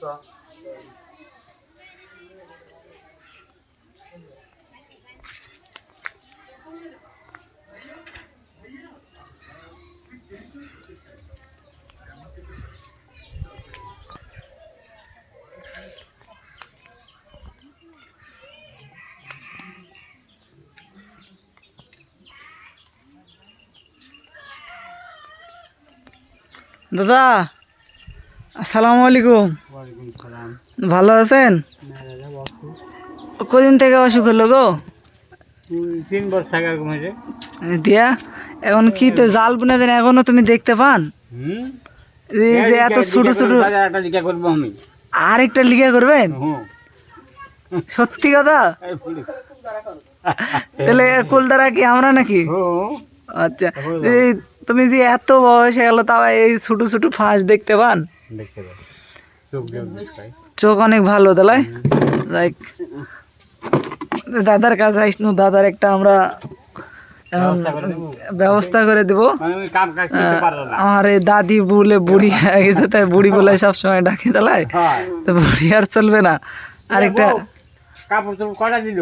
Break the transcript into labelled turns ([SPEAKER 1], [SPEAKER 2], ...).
[SPEAKER 1] সমস্যা
[SPEAKER 2] দাদা আসসালামু আলাইকুম। ভালো আছেন? কদিন থেকে অসুখ হলো গো?
[SPEAKER 1] তিন বছর থাকার
[SPEAKER 2] দিয়া এখন কি তো জাল বুনে দেন এখনও তুমি দেখতে পান? এই যে এত ছোট ছোট
[SPEAKER 1] একটা লিখা
[SPEAKER 2] আরেকটা লিখা করবেন? সত্যি কথা? তাহলে কুলদারা কি আমরা নাকি? আচ্ছা। তুমি যে এত বয়স হয়ে গেল তাও এই ছোট ছোট ফাঁস দেখতে পান?
[SPEAKER 1] চোখ
[SPEAKER 2] অনেক ভালো তাহলে? লাইক দাদার কাছে আইস নু দাদার একটা আমরা
[SPEAKER 1] ব্যবস্থা করে দেবো। মানে
[SPEAKER 2] আমার এই দাদি বলে বুড়ি হয়ে। গেছে তাই বুড়ি বলে সবসময় ডাকি তালাই
[SPEAKER 1] হ্যাঁ।
[SPEAKER 2] তো বুড়ি আর চলবে না। আরেকটা
[SPEAKER 1] কাপড় কটা দিল?